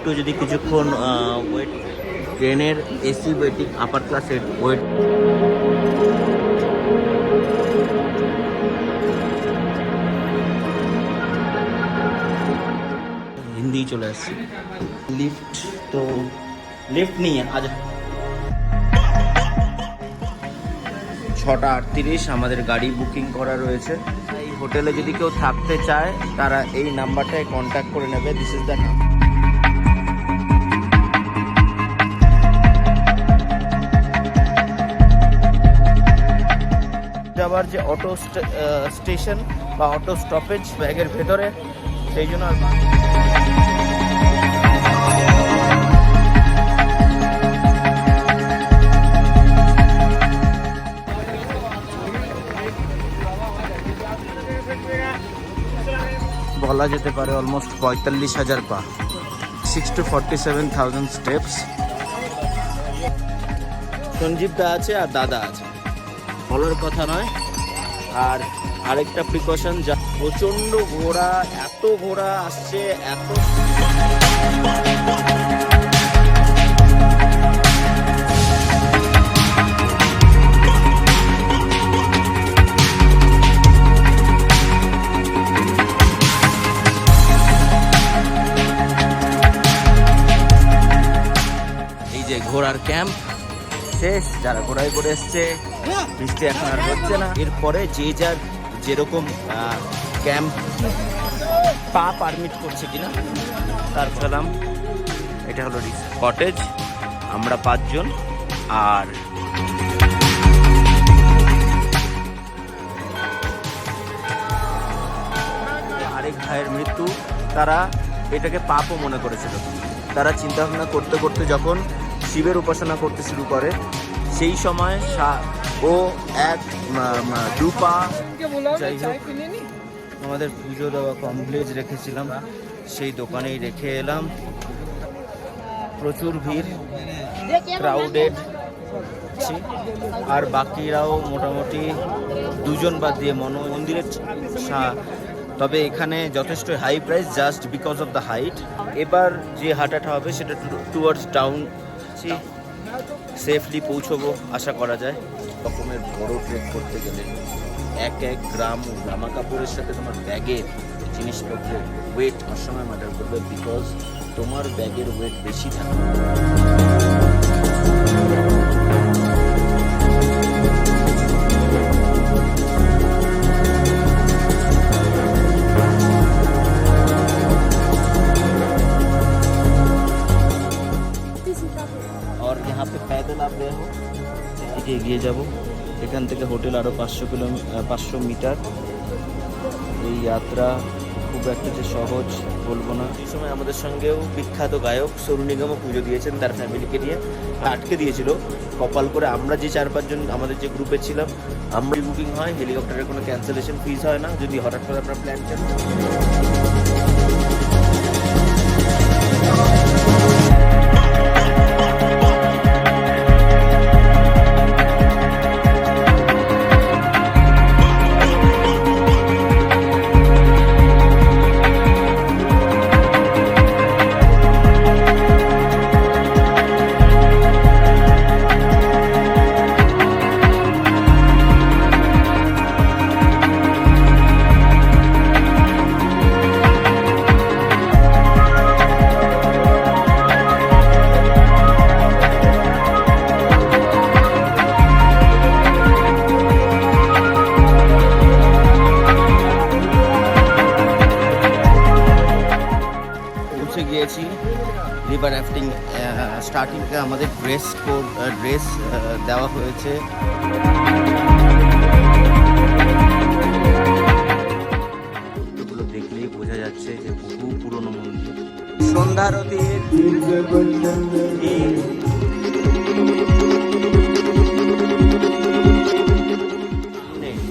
একটু যদি কিছুক্ষণ ওয়েট ট্রেনের এসি ওয়েটিং আপার ক্লাসের ওয়েট হিন্দি চলে আসছে। লিফট তো লিফট নিয়ে আজ ছটা আটত্রিশ আমাদের গাড়ি বুকিং করা রয়েছে। এই হোটেলে যদি কেউ থাকতে চায় তারা এই নাম্বারটায় কন্ট্যাক্ট করে নেবে দিস ইজ দ্য নাম্বার যাবার যে অটো স্টেশন বা অটো স্টপেজ ব্যাগের ভেতরে সেই জন্য আর বলা যেতে পারে অলমোস্ট পঁয়তাল্লিশ হাজার পা। Six two forty seven thousand steps সঞ্জীবদা আছে আর দাদা আছে। বলার কথা নয়। আর আরেকটা প্রিকশন যা প্রচণ্ড ঘোড়া, এত ঘোড়া আসছে, এত ঘোড়ার ক্যাম্প শেষ যারা ঘোড়ায় করে এসছে বৃষ্টি এখন আর হচ্ছে না। এরপরে যে যার যেরকম ক্যাম্প পা পারমিট করছে কিনা তার ফেলাম এটা হলো কটেজ আমরা পাঁচজন আর আরেক ভাইয়ের মৃত্যু তারা এটাকে পাপও মনে করেছিল। তারা চিন্তা ভাবনা করতে করতে যখন শিবের উপাসনা করতে শুরু করে। সেই সময় ও এক দুপা, যাই হোক, আমাদের পুজো দেওয়া কমপ্লিট রেখেছিলাম। সেই দোকানেই রেখে এলাম। প্রচুর ভিড় ক্রাউডেড আর বাকিরাও মোটামুটি দুজন বাদ দিয়ে মন মন্দিরের তবে এখানে যথেষ্ট high price just because of the height এবার যে হাঁটাটা হবে সেটা টুয়ার্ডস ডাউন সেফলি পৌঁছবো, আশা করা যায়। রকমের বড় ট্রেক করতে গেলে এক এক গ্রাম জামা কাপড়ের সাথে তোমার ব্যাগের জিনিসপত্রের ওয়েট সময় ম্যাটার করবে বিকজ তোমার ব্যাগের ওয়েট বেশি থাকে और यहाँ पे पैदल आप गए हो এদিকে এগিয়ে যাব এখান থেকে হোটেল আরও পাঁচশো কিলোমিটার পাঁচশো মিটার এই যাত্রা খুব একটা যে সহজ বলবো না এই সময় আমাদের সঙ্গেও বিখ্যাত গায়ক সরু নিগমও পুজো দিয়েছেন তার ফ্যামিলিকে নিয়ে আটকে দিয়েছিল কপাল করে আমরা যে চার পাঁচজন আমাদের যে গ্রুপে ছিলাম আমরাই বুকিং হয় হেলিকপ্টারের কোনো ক্যান্সেলেশন ফিস হয় না যদি হঠাৎ করে আপনার প্ল্যান ক্যান্সেল রিভার রাফটিং স্টার্টিংয়ে আমাদের ড্রেস ড্রেস দেওয়া হয়েছে। এগুলো দেখলেই বোঝা যাচ্ছে যে বহু পুরনো মন্দির। সন্ধ্যারতির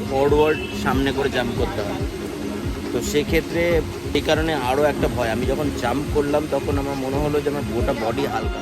ফরওয়ার্ড সামনে করে জাম্প করতে হয় তো সেক্ষেত্রে এই কারণে আরও একটা ভয়। আমি যখন জাম্প করলাম, তখন আমার মনে হলো যে আমার গোটা বডি হালকা।